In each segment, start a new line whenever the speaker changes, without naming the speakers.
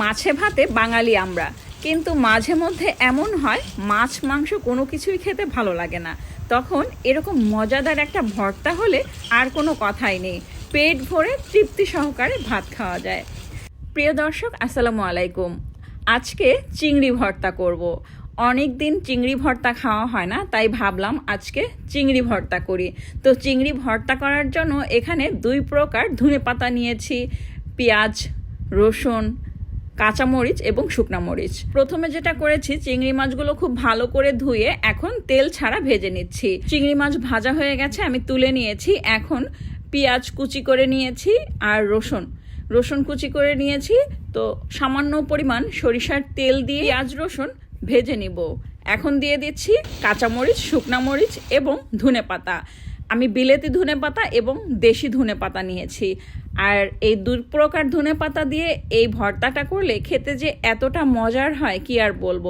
মাছে ভাতে বাঙালি আমরা। কিন্তু মাঝে মধ্যে এমন হয়, মাছ, মাংস কোনো কিছুই খেতে ভালো লাগে না। তখন এরকম মজাদার একটা ভর্তা হলে আর কোনো কথাই নেই। পেট ভরে তৃপ্তি সহকারে ভাত খাওয়া যায়। প্রিয় দর্শক, আসসালামু আলাইকুম। আজকে চিংড়ি ভর্তা করব। অনেক দিন চিংড়ি ভর্তা খাওয়া হয় না, তাই ভাবলাম আজকে চিংড়ি ভর্তা করি। তো চিংড়ি ভর্তা করার জন্য এখানে দুই প্রকার ধনে পাতা নিয়েছি, পেঁয়াজ, রসুন কাঁচামরিচ এবং শুকনা মরিচ। প্রথমে যেটা করেছি, চিংড়ি মাছগুলো খুব ভালো করে ধুয়ে এখন তেল ছাড়া ভেজে নিচ্ছি। চিংড়ি মাছ ভাজা হয়ে গেছে, আমি তুলে নিয়েছি। এখন পেঁয়াজ কুচি করে নিয়েছি আর রসুন। রসুন কুচি করে নিয়েছি, তো সামান্য পরিমাণ সরিষার তেল দিয়ে পেঁয়াজ, রসুন ভেজে নিব। এখন দিয়ে দিচ্ছি কাঁচামরিচ, শুকনা মরিচ এবং ধনে পাতা আমি বিলেতি ধনে পাতা এবং দেশি ধনে পাতা নিয়েছি। আর এই দুই প্রকার ধনে পাতা দিয়ে এই ভর্তাটা করলে খেতে যে এতটা মজার হয়, কি আর বলব?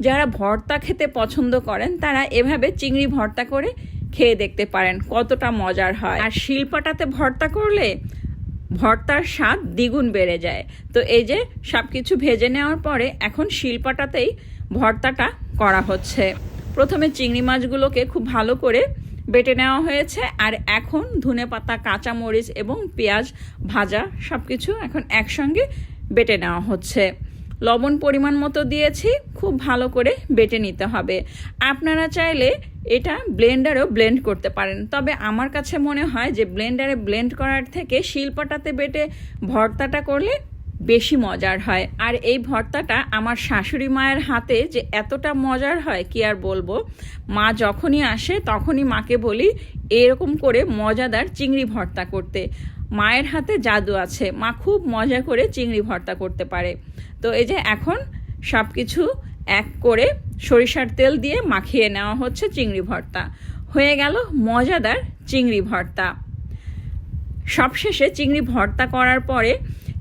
যারা ভর্তা খেতে পছন্দ করেন, তারা এভাবে চিংড়ি ভর্তা করে খেয়ে দেখতে পারেন কতটা মজার হয়। আর শিলপাটাতে ভর্তা করলে ভর্তার স্বাদ দ্বিগুণ বেড়ে যায়। তো এই যে সব কিছু ভেজে নেওয়ার পরে এখন শিলপাটাতেই ভর্তাটা করা হচ্ছে। প্রথমে চিংড়ি মাছগুলোকে খুব ভালো করে বেটে নেওয়া হয়েছে। আর এখন ধনে পাতা, কাঁচামরিচ এবং পেঁয়াজ ভাজা সব কিছু এখন একসঙ্গে বেটে নেওয়া হচ্ছে। লবণ পরিমাণ মতো দিয়েছি, খুব ভালো করে বেটে নিতে হবে। আপনারা চাইলে এটা ব্লেন্ডারেও ব্লেন্ড করতে পারেন। তবে আমার কাছে মনে হয় যে ব্লেন্ডারে ব্লেন্ড করার থেকে শিল্পটাতে বেটে ভর্তাটা করলে বেশি মজার হয়। আর এই ভর্তাটা আমার শাশুড়ি মায়ের হাতে যে এতটা মজার হয়, কি আর বলব? মা যখনই আসে, তখনই মাকে বলি এরকম করে মজাদার চিংড়ি ভর্তা করতে। মায়ের হাতে জাদু আছে। মা খুব মজা করে চিংড়ি ভর্তা করতে পারে। তো এই যে এখন সব কিছু এক করে সরিষার তেল দিয়ে মাখিয়ে নেওয়া হচ্ছে চিংড়ি ভর্তা। হয়ে গেল মজাদার চিংড়ি ভর্তা। সবশেষে চিংড়ি ভর্তা করার পরে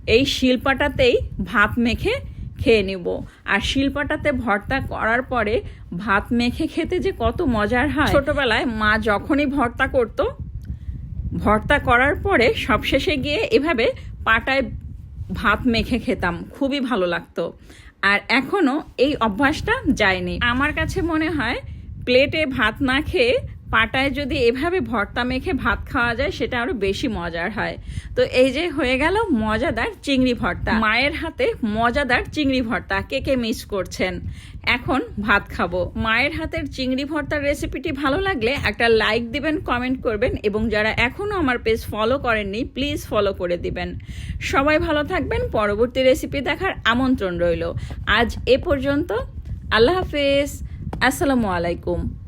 এই শিলপাটাতেই ভাত মেখে খেয়ে নিব। আর শিলপাটাতে ভর্তা করার পরে ভাত মেখে খেতে যে কত মজার হয়। ছোটবেলায় মা যখনই ভর্তা করত, ভর্তা করার পরে সবশেষে গিয়ে এভাবে পাটায় ভাত মেখে খেতাম, খুবই ভালো লাগতো। আর এখনও এই অভ্যাসটা যায়নি। আমার কাছে মনে হয়, প্লেটে ভাত না খেয়ে পাটায় যদি এভাবে ভর্তা মেখে ভাত খাওয়া যায়, সেটা আরও বেশি মজার হয়। তো এই যে হয়ে গেল মজাদার চিংড়ি ভর্তা। মায়ের হাতে মজাদার চিংড়ি ভর্তা। কে কে মিস করছেন? এখন ভাত খাব। মায়ের হাতের চিংড়ি ভর্তার রেসিপিটি ভালো লাগলে একটা লাইক দিবেন কমেন্ট করবেন এবং যারা এখনও আমার পেজ ফলো করেননি প্লিজ ফলো করে দিবেন। সবাই ভালো থাকবেন। পরবর্তী রেসিপি দেখার আমন্ত্রণ রইল। আজ এ পর্যন্ত। আল্লাহ হাফেজ। আসসালামু আলাইকুম।